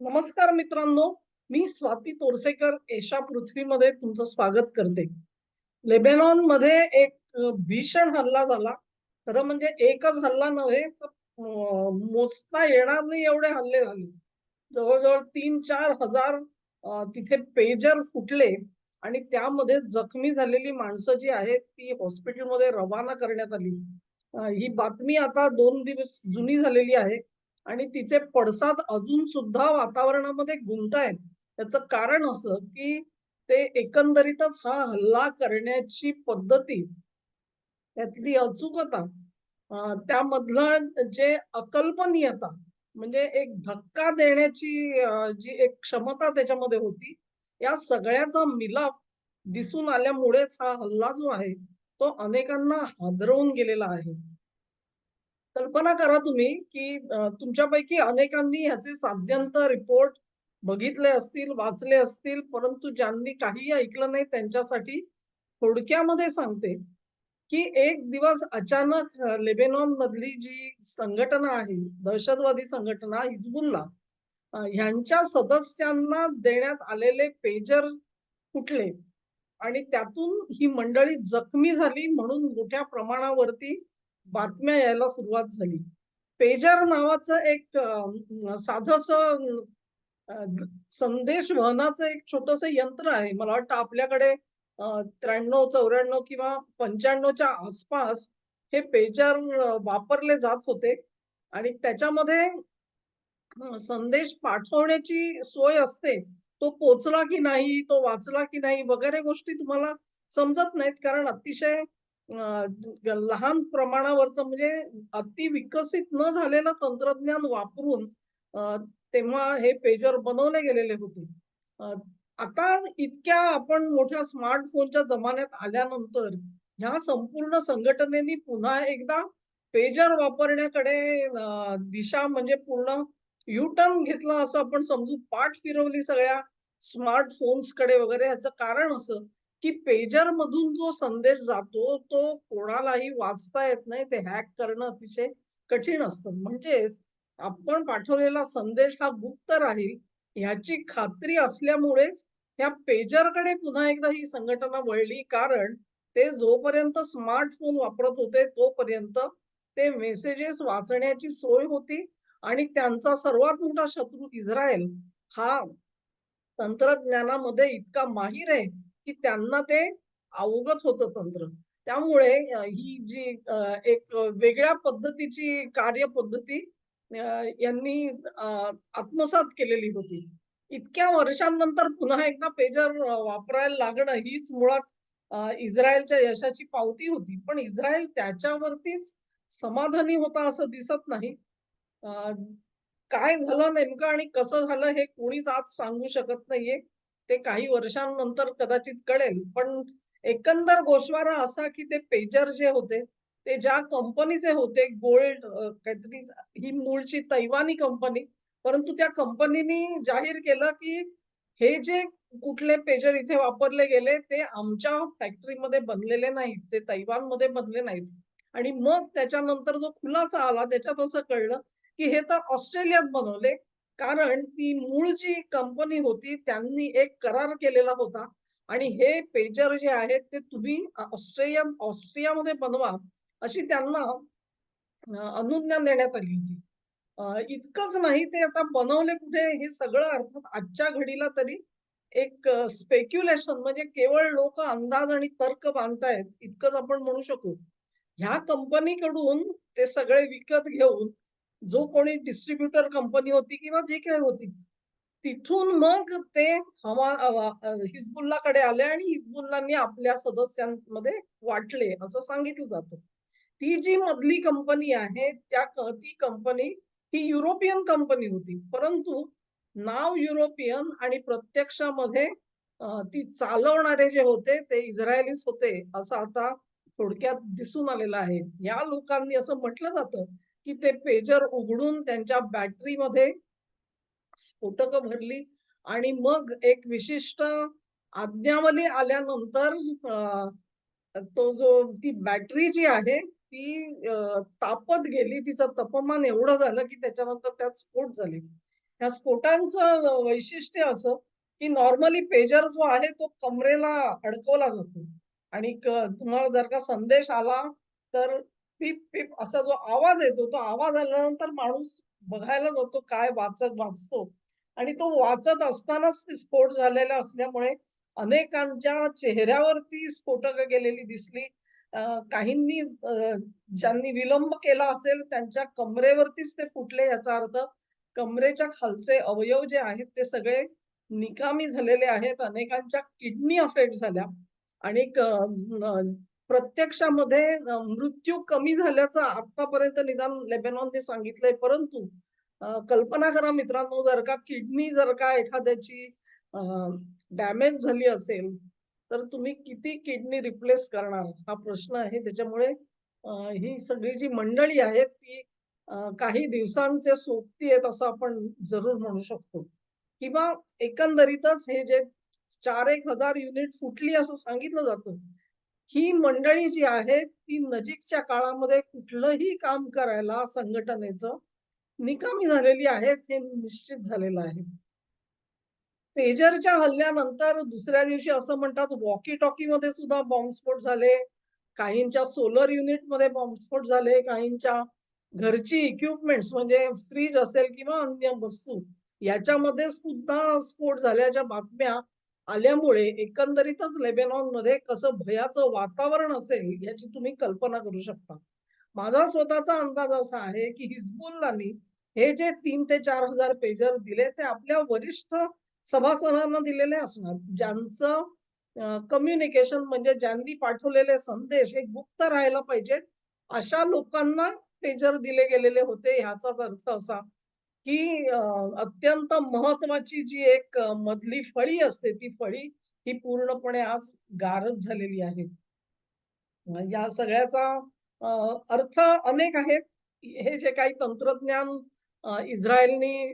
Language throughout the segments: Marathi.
नमस्कार मित्रांनो मी स्वाती तोरसेकर एशा पृथ्वीमध्ये तुमचं स्वागत करते. लेबेनॉनमध्ये एक भीषण हल्ला झाला. खरं म्हणजे एकच हल्ला नव्हे तर मोजता येणार नाही एवढे हल्ले झाले. जवळजवळ तीन चार हजार तिथे पेजर फुटले आणि त्यामध्ये जखमी झालेली माणसं जी आहेत ती हॉस्पिटलमध्ये रवाना करण्यात आली. ही बातमी आता दोन दिवस जुनी झालेली आहे. आणि तिचे पडसाद अजून सुद्धा वातावरणामध्ये गुंतायत. त्याचं कारण असं की ते एकंदरीतच हा हल्ला करण्याची पद्धती त्यातली अचूकता त्यामधलं जे अकल्पनीयता म्हणजे एक धक्का देण्याची जी एक क्षमता त्याच्यामध्ये होती या सगळ्याचा मिलाप दिसून आल्यामुळेच हा हल्ला जो आहे तो अनेकांना हादरवून गेलेला आहे. कल्पना करा तुम्ही की तुमच्यापैकी अनेकांनी ह्याचे साध्यंत रिपोर्ट बघितले असतील वाचले असतील परंतु ज्यांनी काही ऐकलं नाही त्यांच्यासाठी थोडक्यामध्ये सांगते की एक दिवस अचानक लेबेनॉन मधली जी संघटना आहे दहशतवादी संघटना हिजबुल्ला ह्यांच्या सदस्यांना देण्यात आलेले पेजर फुटले आणि त्यातून ही मंडळी जखमी झाली म्हणून मोठ्या प्रमाणावरती बातम्या यायला सुरुवात झाली. पेजर नावाचं एक साधस संदेश वहनाचं एक छोटंसं यंत्र आहे. मला वाटतं आपल्याकडे त्र्याण्णव चौऱ्याण्णव किंवा पंच्याण्णवच्या आसपास हे पेजर वापरले जात होते आणि त्याच्यामध्ये संदेश पाठवण्याची सोय असते. तो पोचला की नाही, तो वाचला की नाही वगैरे गोष्टी तुम्हाला समजत नाहीत. कारण अतिशय लहान प्रमाणावरचं म्हणजे अति विकसित न झालेलं तंत्रज्ञान वापरून तेव्हा हे पेजर बनवले गेलेले होते. आता इतक्या आपण मोठ्या स्मार्टफोनच्या जमान्यात आल्यानंतर ह्या संपूर्ण संघटनेनी पुन्हा एकदा पेजर वापरण्याकडे दिशा म्हणजे पूर्ण यू टर्न घेतला असं आपण समजू. पाठ फिरवली सगळ्या स्मार्टफोन्सकडे वगैरे. ह्याचं कारण असं, की पेजर मधून जो संदेश जातो, तो कोणालाही वाचता येत नाही. ते हॅक करणं अतिशय कठीण असतं. म्हणजेच आपण पाठवलेला संदेश हा गुप्त राहील, ह्याची खात्री असल्यामुळेच ह्या पेजरकडे पुन्हा एकदा ही संघटना वळली. कारण ते जोपर्यंत स्मार्टफोन वापरत होते, तोपर्यंत ते मेसेजेस वाचण्याची सोय होती आणि त्यांचा सर्वात मोठा शत्रू इस्रायल हा तंत्रज्ञानामध्ये इतका माहिर आहे, की त्यांना ते अवगत होतं तंत्र. त्यामुळे ही जी एक वेगळ्या पद्धतीची कार्यपद्धती यांनी आत्मसात केलेली होती. इतक्या वर्षांनंतर पुन्हा एकदा पेजर वापरायला लागणं हीच मुळात इस्रायलच्या यशाची पावती होती. पण इस्रायल त्याच्यावरतीच समाधानी होता असं दिसत नाही. काय झालं नेमकं आणि कसं झालं हे कोणीच आज सांगू शकत नाहीये. ते काही वर्षांनंतर कदाचित कळेल. पण एकंदर गोषवारा असा, की ते पेजर जे होते, ते ज्या कंपनीचे होते गोल्ड काहीतरी ही मूळची तैवानी कंपनी. परंतु त्या कंपनीनी जाहीर केलं, की हे जे कुठले पेजर इथे वापरले गेले, ते आमच्या फॅक्टरीमध्ये बनलेले नाहीत. ते तैवानमध्ये बनले नाहीत. आणि मग त्याच्यानंतर जो खुलासा आला त्याच्यात असं कळलं, की हे तर ऑस्ट्रेलियात बनवले. कारण ती मूळ जी कंपनी होती त्यांनी एक करार केलेला होता आणि हे पेजर जे आहेत ते तुम्ही ऑस्ट्रेलिया ऑस्ट्रियामध्ये बनवा अशी त्यांना अनुज्ञा देण्यात आली होती. इतकंच नाही ते आता बनवले कुठे हे सगळं अर्थात आजच्या घडीला तरी एक स्पेक्युलेशन म्हणजे केवळ लोक अंदाज आणि तर्क बांधतायत इतकंच आपण म्हणू शकू. ह्या कंपनीकडून ते सगळे विकत घेऊन जो कोणी डिस्ट्रीब्युटर कंपनी होती किंवा जे काही होती, तिथून मग ते हमा हिजबुल्लाकडे आले आणि हिजबुल्लांनी आपल्या सदस्यांमध्ये वाटले असं सांगितलं जातं. ती जी मधली कंपनी आहे त्या ती कंपनी ही युरोपियन कंपनी होती. परंतु नाव युरोपियन आणि प्रत्यक्षामध्ये ती चालवणारे जे होते ते इस्रायलीच होते, असं आता थोडक्यात दिसून आलेलं आहे. या लोकांनी असं म्हटलं जातं, की ते पेजर उघडून त्यांच्या बॅटरीमध्ये स्फोटक भरली आणि मग एक विशिष्ट आज्ञावली आल्यानंतर तो जो ती बॅटरी जी आहे ती तापत गेली. तिचं तापमान एवढं झालं, की त्याच्यानंतर त्यात स्फोट झाले. ह्या स्फोटांचं वैशिष्ट्य असं, की नॉर्मली पेजर जो आहे तो कमरेला अडकवला जातो आणि तुम्हाला जर का संदेश आला, तर पीप पीप असा जो आवाज येतो, तो आवाज आल्यानंतर माणूस बघायला जातो काय वाचत वाचतो आणि तो वाचत असतानाच ते स्फोट झालेला असल्यामुळे अनेकांच्या चेहऱ्यावरती स्फोटक गेलेली दिसली. काहींनी ज्यांनी विलंब केला असेल त्यांच्या कमरेवरतीच ते फुटले याचा अर्थ कमरेच्या खालचे अवयव जे आहेत ते सगळे निकामी झालेले आहेत. अनेकांच्या किडनी अफेक्ट झाल्या आणि प्रत्यक्षामध्ये मृत्यू कमी झाल्याचं आतापर्यंत निदान लेबेनॉनने सांगितलंय. परंतु कल्पना करा मित्रांनो, जर का किडनी जर का एखाद्याची डॅमेज झाली असेल, तर तुम्ही किती किडनी रिप्लेस करणार? हा प्रश्न आहे. त्याच्यामुळे ही सगळी जी मंडळी आहेत ती काही दिवसांचे सोबती आहेत असं आपण जरूर म्हणू शकतो. किंवा एकंदरीतच हे जे चार एक हजार युनिट फुटली असं सांगितलं जातं. ही मंडळी जी आहेत ती नजीकच्या काळामध्ये कुठलंही काम करायला संघटनेचं निकामी झालेली आहेत, हे निश्चित झालेलं आहे. पेजरच्या हल्ल्यानंतर दुसऱ्या दिवशी असं म्हणतात वॉकी-टॉकीमध्ये सुद्धा बॉम्बस्फोट झाले. काहींच्या सोलर युनिटमध्ये बॉम्बस्फोट झाले. काहींच्या घरची इक्विपमेंट्स म्हणजे फ्रीज असेल किंवा अन्य वस्तू याच्यामध्ये सुद्धा स्फोट झाल्याच्या बातम्या आल्यामुळे एकंदरीतच लेबनॉनमध्ये कसं भयाचं वातावरण असेल याची तुम्ही कल्पना करू शकता. माझा स्वतःचा अंदाज असा आहे, की हिजबुल्लानी हे जे तीन ते चार हजार पेजर दिले ते आपल्या वरिष्ठ सभासदांना दिलेले असणार. ज्यांचं कम्युनिकेशन म्हणजे ज्यांनी पाठवलेले संदेश हे गुप्त राहायला पाहिजेत, अशा लोकांना पेजर दिले गेलेले होते. ह्याचाच अर्थ असा, की अत्यंत महत्वाची जी एक मधली फळी असते, ती फळी ही पूर्णपणे आज गारद झालेली आहे. या सगळ्याचा अर्थ अनेक आहेत. हे जे काही तंत्रज्ञान इस्रायलनी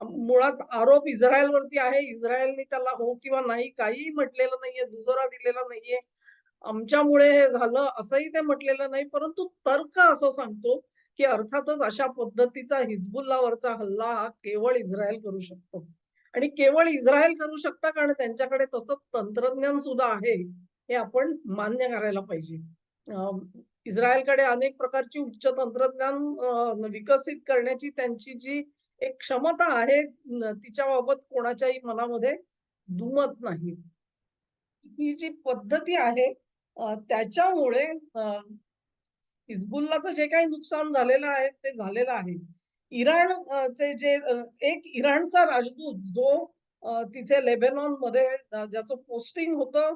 मुळात आरोप इस्रायलवरती आहे. इस्रायलने त्याला हो किंवा नाही काहीही म्हटलेलं नाहीये, दुजोरा दिलेला नाहीये. आमच्यामुळे हे झालं असंही ते म्हटलेलं नाही. परंतु तर्क असं सांगतो, की अर्थातच अशा पद्धतीचा हिजबुल्लावरचा हल्ला हा केवळ इस्रायल करू शकतो. आणि केवळ इस्रायल करू शकता कारण त्यांच्याकडे तसं तंत्रज्ञान सुद्धा आहे. हे आपण मान्य करायला पाहिजे. इस्रायलकडे अनेक प्रकारची उच्च तंत्रज्ञान विकसित करण्याची त्यांची जी एक क्षमता आहे तिच्याबाबत कोणाच्याही मनामध्ये दुमत नाही. ही जी पद्धती आहे त्याच्यामुळे हिजबुल्लाचं जे काही नुकसान झालेलं आहे ते झालेलं आहे. इराण चे जे एक इराणचा राजदूत जो तिथे लेबेनॉनमध्ये ज्याचं पोस्टिंग होतं,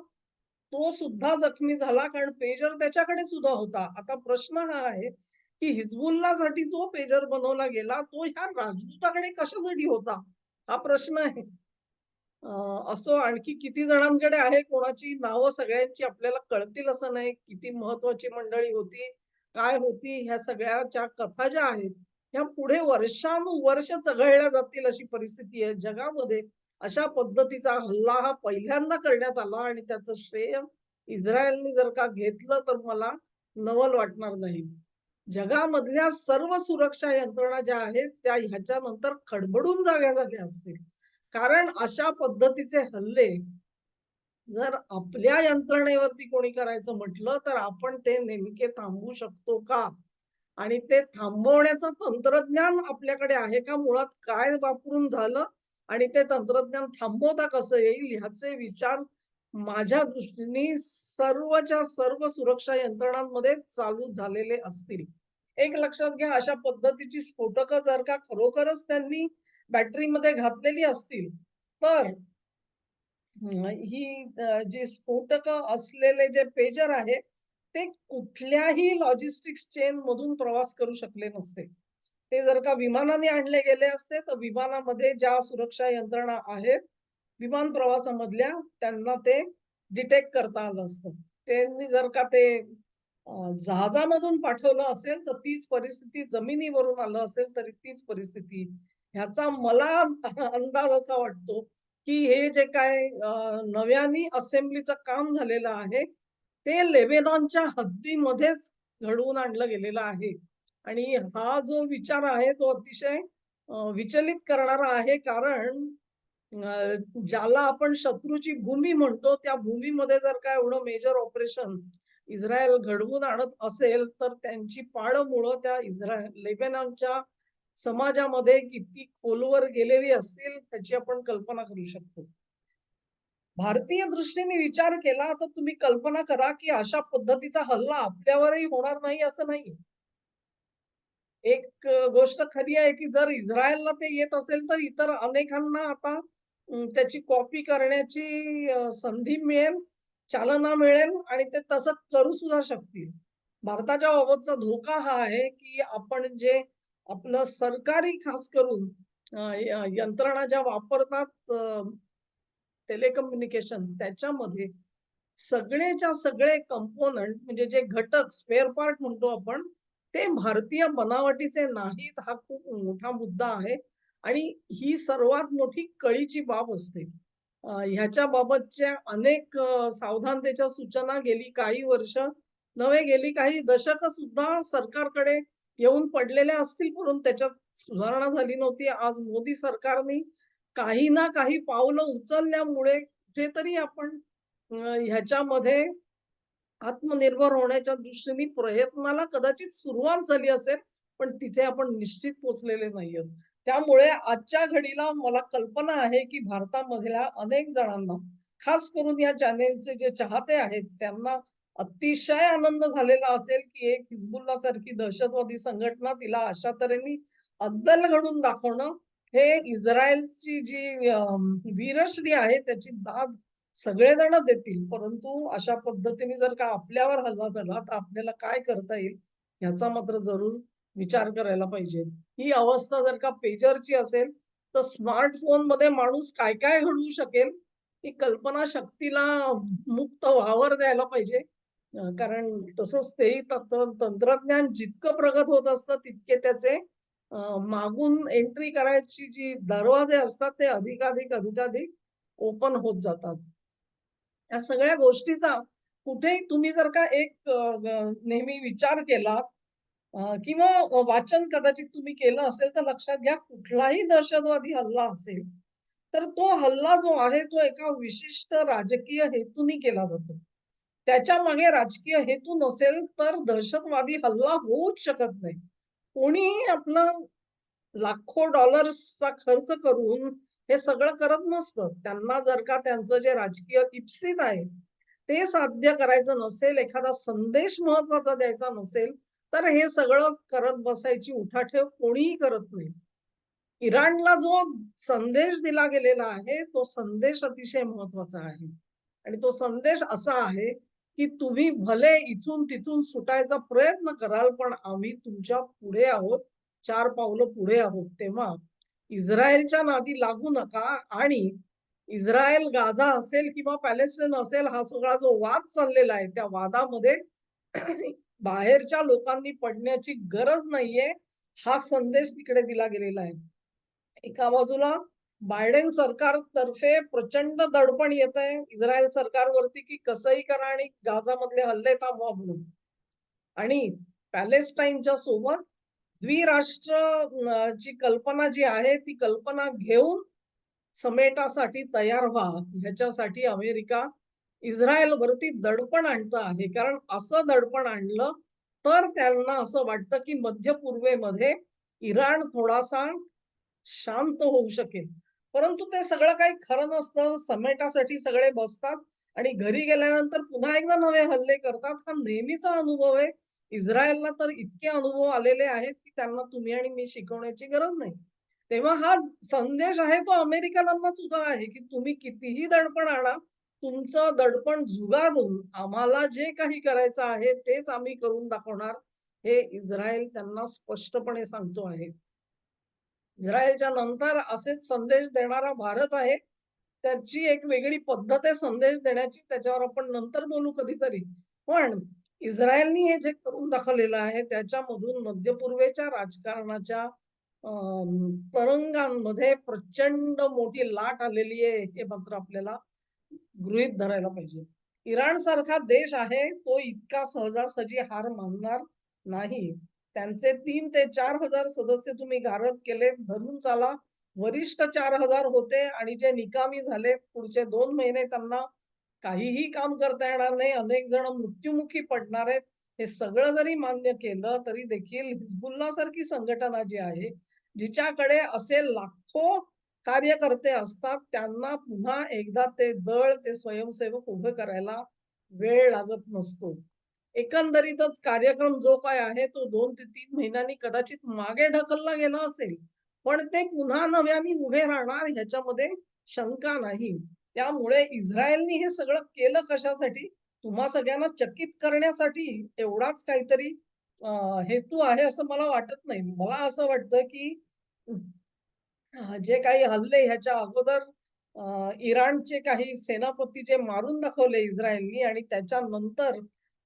तो सुद्धा जखमी झाला कारण पेजर त्याच्याकडे सुद्धा होता. आता प्रश्न हा आहे, की हिजबुल्लासाठी जो पेजर बनवला गेला, तो ह्या राजदूताकडे कशासाठी होता? हा प्रश्न आहे. असं असो आणखी किती जणांकडे आहे कोणाची नावं सगळ्यांची आपल्याला कळतील असं नाही. किती महत्वाची मंडळी होती, काय होती, ह्या सगळ्याच्या कथा ज्या आहेत, ह्या पुढे वर्षानुवर्ष चघळल्या जातील अशी परिस्थिती आहे. जगामध्ये अशा पद्धतीचा हल्ला हा पहिल्यांदा करण्यात आला आणि त्याचं श्रेय इस्रायलने जर का घेतलं तर मला नवल वाटणार नाही. जगामधल्या सर्व सुरक्षा यंत्रणा ज्या आहेत, त्या ह्याच्यानंतर खडबडून जाग्या झाल्या असतील. कारण अशा पद्धतीचे हल्ले जर आपल्या यंत्रणेवरती कोणी करायचं म्हटलं, तर आपण ते नेमके थांबवू शकतो का? आणि ते थांबवण्याचं तंत्रज्ञान आपल्याकडे आहे का? मुळात काय वापरून झालं आणि ते तंत्रज्ञान थांबवता कसं येईल ह्याचे विचार माझ्या दृष्टीने सर्वच्या सर्व सुरक्षा यंत्रणांमध्ये चालू झालेले असतील. एक लक्षात घ्या अशा पद्धतीची स्फोटकं जर का खरोखरच त्यांनी बॅटरीमध्ये घातलेली असतील, तर ही जी स्फोटक असलेले जे पेजर आहे, ते कुठल्याही लॉजिस्टिक्स चेन मधून प्रवास करू शकले नसते. ते जर का विमानाने आणले गेले असते, तर विमानामध्ये ज्या सुरक्षा यंत्रणा आहेत, विमान प्रवासामधल्या, त्यांना ते डिटेक्ट करता आलं असतं. त्यांनी जर का ते जहाजामधून पाठवलं असेल, तर तीच परिस्थिती जमिनीवरून आलं असेल, तरी तीच परिस्थिती. ह्याचा मला अंदाज असा वाटतो, की हे जे काय नव्याने असेंब्लीचं काम झालेलं आहे, ते लेबेनॉनच्या हद्दीमध्येच घडवून आणलं गेलेलं आहे. आणि हा जो विचार आहे तो अतिशय विचलित करणारा आहे कारण ज्याला आपण शत्रूची भूमी म्हणतो त्या भूमीमध्ये जर काय एवढं मेजर ऑपरेशन इस्रायल घडवून आणत असेल तर त्यांची पाळमुळं त्या इस्रायल लेबेनॉनच्या समाजामध्ये किती खोलवर गेलेली असतील त्याची आपण कल्पना करू शकतो. भारतीय दृष्टीने विचार केला तर तुम्ही कल्पना करा की अशा पद्धतीचा हल्ला आपल्यावरही होणार नाही असं नाही. एक गोष्ट खरी आहे की जर इस्रायलला ते येत असेल तर इतर अनेकांना आता त्याची कॉपी करण्याची संधी मिळेल चालना मिळेल आणि ते तसं करू सुद्धा शकतील. भारताच्या बाबतचा धोका हा आहे की आपण जे आपलं सरकारी खास करून यंत्रणा ज्या वापरतात टेलिकम्युनिकेशन त्याच्यामध्ये सगळेच्या सगळे कंपोनंट म्हणजे जे घटक स्पेअर पार्ट म्हणतो आपण ते भारतीय बनावटीचे नाहीत हा खूप मोठा मुद्दा आहे. आणि ही सर्वात मोठी कळीची बाब असते. ह्याच्या बाबतच्या अनेक सावधानतेच्या सूचना गेली काही वर्ष नव्हे गेली काही दशक सुद्धा सरकारकडे येऊन पडलेल्या असतील परंतु त्याच्यात सुधारणा झाली नव्हती आज मोदी सरकारने काही ना काही पावलं उचलल्यामुळे कुठेतरी आपण ह्याच्यामध्ये आत्मनिर्भर होण्याच्या दृष्टीने प्रयत्नाला कदाचित सुरुवात झाली असेल, पण तिथे आपण निश्चित पोहोचलेले नाहीयेत. त्यामुळे आजच्या घडीला मला कल्पना आहे, की भारतामधल्या अनेक जणांना, खास करून या चॅनेलचे जे चाहते आहेत, त्यांना अतिशय आनंद झालेला असेल, की एक हिजबुल्ला सारखी दहशतवादी संघटना तिला अशा तऱ्हेने अद्दल घडून दाखवणं, हे इस्रायलची जी वीरश्री आहे त्याची दाद सगळेजण देतील, परंतु अशा पद्धतीने जर का आपल्यावर हल्ला झाला, तर आपल्याला काय करता येईल, ह्याचा मात्र जरूर विचार करायला पाहिजे. ही अवस्था जर का पेजरची असेल, तर स्मार्टफोनमध्ये माणूस काय-काय घडवू शकेल, ही कल्पना शक्तीला मुक्त वावर द्यायला पाहिजे. कारण तसंच तेही तंत्रज्ञान जितकं प्रगत होत असतं, तितके त्याचे मागून एंट्री करायची जी दरवाजे असतात, ते अधिकाधिक, अधिकाधिक ओपन होत जातात. या सगळ्या गोष्टीचा कुठेही तुम्ही जर का एक नेहमी विचार केला किंवा वाचन कदाचित तुम्ही केलं असेल, तर लक्षात घ्या कुठलाही दहशतवादी हल्ला असेल, तर तो हल्ला जो आहे तो एका विशिष्ट राजकीय हेतूने केला जातो. त्याच्यामागे राजकीय हेतू नसेल, तर दहशतवादी हल्ला होऊच शकत नाही. कोणीही आपलं लाखो डॉलर्सचा खर्च करून हे सगळं करत नसतं. त्यांना जर का त्यांचं जे राजकीय इप्सित आहे, ते साध्य करायचं नसेल, एखादा संदेश महत्त्वाचा द्यायचा नसेल, तर हे सगळं करत बसायची उठाठेव कोणीही करत नाही. इराणला जो संदेश दिला गेलेला आहे, तो संदेश अतिशय महत्त्वाचा आहे. आणि तो संदेश असा आहे, की तुम्ही भले इथून-तिथून सुटायचा प्रयत्न कराल, पण आम्ही तुमच्यापुढे आहोत, चार पावलं पुढे आहोत. तेव्हा इस्रायलच्या नादी लागू नका आणि इस्रायल, गाझा असेल किंवा पॅलेस्टाईन असेल, हा सगळा जो वाद चाललेला आहे, त्या वादामध्ये बाहेरच्या लोकांनी पडण्याची गरज नाहीये, हा संदेश तिकडे दिला गेलेला आहे. एका बाजूला बायडेन सरकारतर्फे प्रचंड दडपण येतंय इस्रायल सरकारवरती, की कसंही करा आणि गाझामधले हल्ले थांबवा म्हणून. आणि पॅलेस्टाईनच्या सोबत द्विराष्ट्र ची कल्पना जी आहे, ती कल्पना घेऊन समेटासाठी तयार व्हा. ह्याच्यासाठी अमेरिका इस्रायलवरती दडपण आणत आहे. कारण असं दडपण आणलं, तर त्यांना असं वाटतं, की मध्य पूर्वेमध्ये इराण थोडासा शांत होऊ शकेल. परंतु ते सगळं काही खरं नसतं. समेटासाठी सगळे बसतात आणि घरी गेल्यानंतर पुन्हा एकदा नवे हल्ले करतात. हा नेहमीचा अनुभव आहे. इस्रायलला तर इतके अनुभव आलेले आहेत, की त्यांना तुम्ही आणि मी शिकवण्याची गरज नाही. तेव्हा हा संदेश आहे तो अमेरिकनांना सुद्धा आहे, की तुम्ही कितीही दडपण आणा, तुमचं दडपण झुगारून आम्हाला जे काही करायचं आहे तेच आम्ही करून दाखवणार. हे इस्रायल त्यांना स्पष्टपणे सांगतो आहे. इस्रायलच्या नंतर असेच संदेश देणारा भारत आहे. त्याची एक वेगळी पद्धत आहे संदेश देण्याची. त्याच्यावर आपण नंतर बोलू कधीतरी. पण इस्रायलनी हे जे करून दाखवलेलं आहे, त्याच्यामधून मध्य पूर्वेच्या राजकारणाच्या तरंगांमध्ये प्रचंड मोठी लाट आलेली आहे, हे मात्र आपल्याला गृहीत धरायला पाहिजे. इराणसारखा देश आहे, तो इतका सहजासहजी हार मानणार नाही. त्यांचे तीन ते चार हजार सदस्य तुम्ही गारद केले धरून चाला. वरिष्ठ चार हजार होते आणि जे निकामी झाले पुढचे दोन महिने त्यांना काहीही काम करता येणार नाही. अनेक जण मृत्युमुखी पडणार आहेत. हे सगळं जरी मान्य केलं तरी देखील हिजबुल्ला सारखी संघटना जी आहे जिच्याकडे असे लाखो कार्यकर्ते असतात त्यांना पुन्हा एकदा ते दळ ते स्वयंसेवक उभे करायला वेळ लागत नसतो. एकंदरीतच कार्यक्रम जो काय आहे तो दोन ते तीन महिन्यांनी कदाचित मागे ढकलला गेला असेल पण ते पुन्हा नव्याने उभे राहणार ह्याच्यामध्ये शंका नाही. त्यामुळे इस्रायलनी हे सगळं केलं कशासाठी? तुम्हा सगळ्यांना चकित करण्यासाठी एवढाच काहीतरी हेतू आहे असं मला वाटत नाही. मला असं वाटतं की जे काही हल्ले ह्याच्या अगोदर इराणचे काही सेनापती जे मारून दाखवले इस्रायलनी आणि त्याच्यानंतर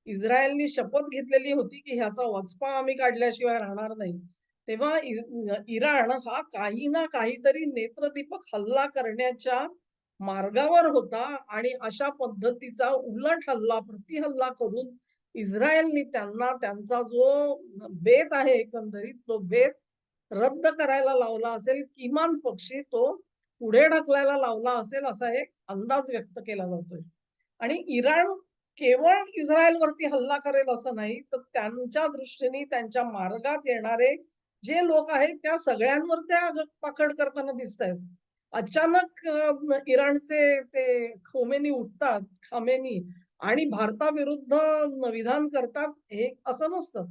इस्रायलनी शपथ घेतलेली होती की ह्याचा वचपा आम्ही काढल्याशिवाय राहणार नाही. तेव्हा इराण हा काही ना काहीतरी नेत्रदीपक हल्ला करण्याच्या मार्गावर होता आणि अशा पद्धतीचा उलट हल्ला प्रतिहल्ला करून इस्रायलनी त्यांना त्यांचा जो बेत आहे एकंदरीत तो बेत रद्द करायला लावला असेल किमान पक्षी तो पुढे ढकलायला लावला असेल असा एक अंदाज व्यक्त केला जातोय. आणि इराण केवळ इस्रायलवरती हल्ला करेल असं नाही तर त्यांच्या दृष्टीने त्यांच्या मार्गात येणारे जे लोक आहेत त्या सगळ्यांवर त्या पाकड करताना दिसत आहेत अचानक इराणचे ते खोमेनी उठतात खामेनी आणि भारताविरुद्ध विधान करतात हे असं नसतं.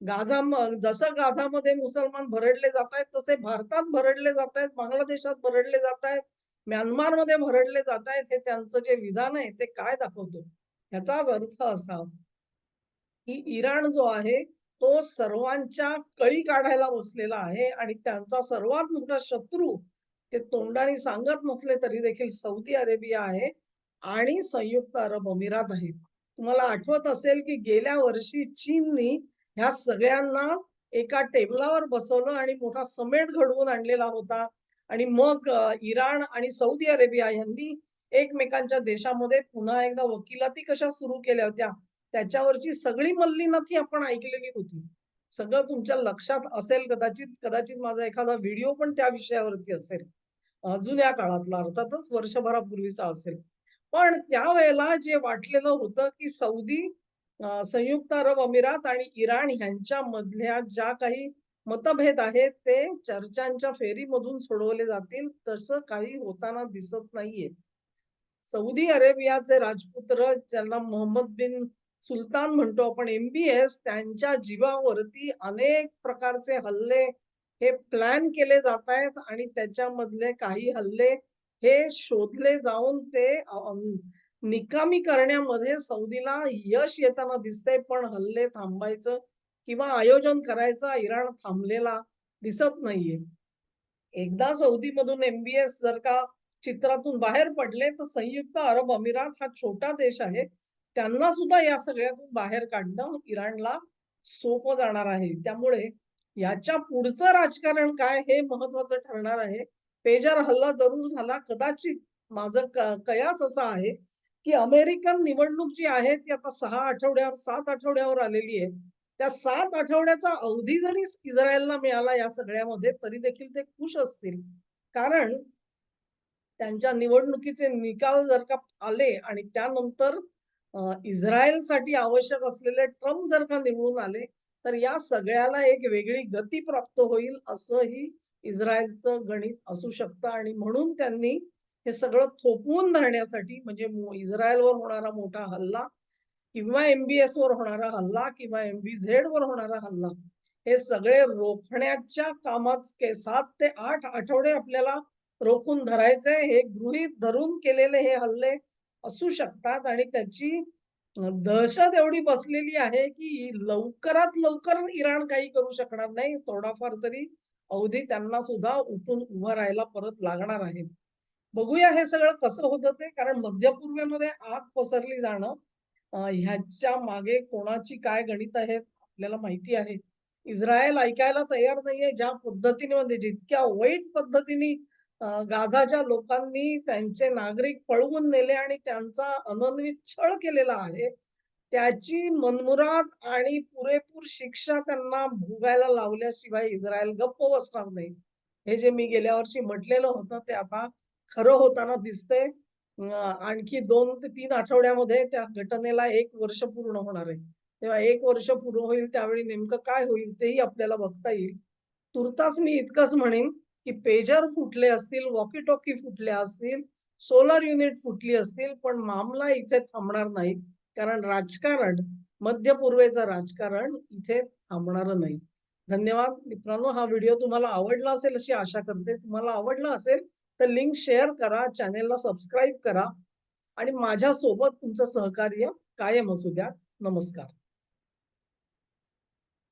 गाझा जसं गाझामध्ये मुसलमान भरडले जात आहेत तसे भारतात भरडले जात आहेत बांगलादेशात भरडले जात आहेत म्यानमारमध्ये भरडले जात आहेत हे त्यांचं जे विधान आहे ते काय दाखवतो? ह्याचाच अर्थ असा. की इराण जो आहे तो सर्वांच्या कळी काढायला बसलेला आहे आणि त्यांचा सर्वात मोठा शत्रू ते तोंडाने सांगत नसले तरी देखील सौदी अरेबिया आहे आणि संयुक्त अरब अमिरात आहे. तुम्हाला आठवत असेल की गेल्या वर्षी चीननी ह्या सगळ्यांना एका टेबलावर बसवलं आणि मोठा समेट घडवून आणलेला होता. आणि मग इराण आणि सौदी अरेबिया यांनी एकमेकांच्या देशामध्ये पुन्हा एकदा वकिलाती कशा सुरू केल्या होत्या त्याच्यावरची सगळी मल्लीनाथी आपण ऐकलेली होती. सगळं तुमच्या लक्षात असेल कदाचित कदाचित माझा एखादा व्हिडिओ पण त्या विषयावरती असेल. जुन्या काळातला अर्थातच वर्षभरापूर्वीचा असेल. पण त्यावेळेला जे वाटलेलं होतं की सौदी संयुक्त अरब अमिरात आणि इराण ह्यांच्या मधल्या ज्या काही मतभेद आहेत ते चर्चांच्या फेरीमधून सोडवले जातील तसं काही होताना दिसत नाहीये. सौदी अरेबियाचे राजपुत्र ज्यांना मोहम्मद बिन सुलतान म्हणतो आपण एमबीएस त्यांच्या जीवावरती अनेक प्रकारचे हल्ले हे प्लॅन केले जात आहेत आणि त्याच्यामधले काही हल्ले हे शोधले जाऊन ते निकामी करण्यामध्ये सौदीला यश येताना दिसतंय. पण हल्ले थांबायचं किंवा आयोजन करायचं इराण थांबलेला दिसत नाहीये. एकदा सौदीमधून एमबीएस जर का चित्रातून बाहेर पडले तर संयुक्त अरब अमिरात हा छोटा देश आहे. त्यांना सुद्धा या सगळ्यातून बाहेर काढणं इराणला सोपं जाणार आहे. त्यामुळे याच्या पुढचं राजकारण काय हे महत्वाचं ठरणार आहे. पेजर हल्ला जरूर झाला. कदाचित माझं कयास असा आहे की अमेरिकन निवडणूक जी आहे ती आता सहा आठवड्यावर सात आठवड्यावर आलेली आहे. त्या सात आठवड्याचा अवधी जरी इस्रायलला मिळाला या सगळ्यामध्ये तरी देखील ते खुश असतील. कारण त्यांच्या निवडणुकीचे निकाल जर का आले आणि त्यानंतर इस्रायलसाठी आवश्यक असलेले ट्रम्प जर का निवडून आले तर या सगळ्याला एक वेगळी गती प्राप्त होईल असंही इस्रायलचं गणित असू शकतं. आणि म्हणून त्यांनी हे सगळं थोपवून धरण्यासाठी म्हणजे इस्रायलवर होणारा मोठा हल्ला किंवा एमबीएस वर होणारा हल्ला किंवा एमबी झेड वर होणारा हल्ला हे सगळे रोखण्याच्या कामात सात ते आठ आठवडे आपल्याला रोखून धरायचंय हे गृहित धरून केलेले हे हल्ले असू शकतात आणि त्याची दहशत एवढी बसलेली आहे की लवकरात लवकर इराण काही करू शकणार नाही. थोडाफार तरी अवधी त्यांना सुद्धा उठून उभं राहायला परत लागणार आहे. बघूया हे सगळं कसं होतं ते कारण मध्य पूर्वेमध्ये आग पसरली जाणं ह्याच्या मागे कोणाची काय गणित आहेत आपल्याला माहिती आहे. इस्रायल ऐकायला तयार नाहीये ज्या पद्धतीने म्हणजे जितक्या वाईट पद्धतीने गाझाच्या लोकांनी त्यांचे नागरिक पळवून नेले आणि त्यांचा अनन्वित छळ केलेला आहे त्याची मनमुराद आणि पुरेपूर शिक्षा त्यांना भोगायला लावल्याशिवाय इस्रायल गप्प बसणार नाही. हे जे मी गेल्या वर्षी म्हटलेलं होतं ते आता खरं होताना दिसतंय. आणखी दोन ते तीन आठवड्यामध्ये त्या घटनेला एक वर्ष पूर्ण होणार आहे. तेव्हा एक वर्ष पूर्ण होईल त्यावेळी नेमकं काय होईल तेही आपल्याला बघता येईल. तुर्तास मी इतकंच म्हणेन, की पेजर फुटले असतील, वॉकी टॉकी फुटल्या असतील, सोलर युनिट फुटली असतील, पण मामला इथे थांबणार नाही. कारण राजकारण, मध्य पूर्वेचं राजकारण इथे थांबणार नाही. धन्यवाद मित्रांनो. हा व्हिडिओ तुम्हाला आवडला असेल अशी आशा करते. तुम्हाला आवडला असेल तर लिंक शेअर करा, चॅनेलला सबस्क्राईब करा आणि माझ्यासोबत तुमचं सहकार्य कायम असू द्या. नमस्कार.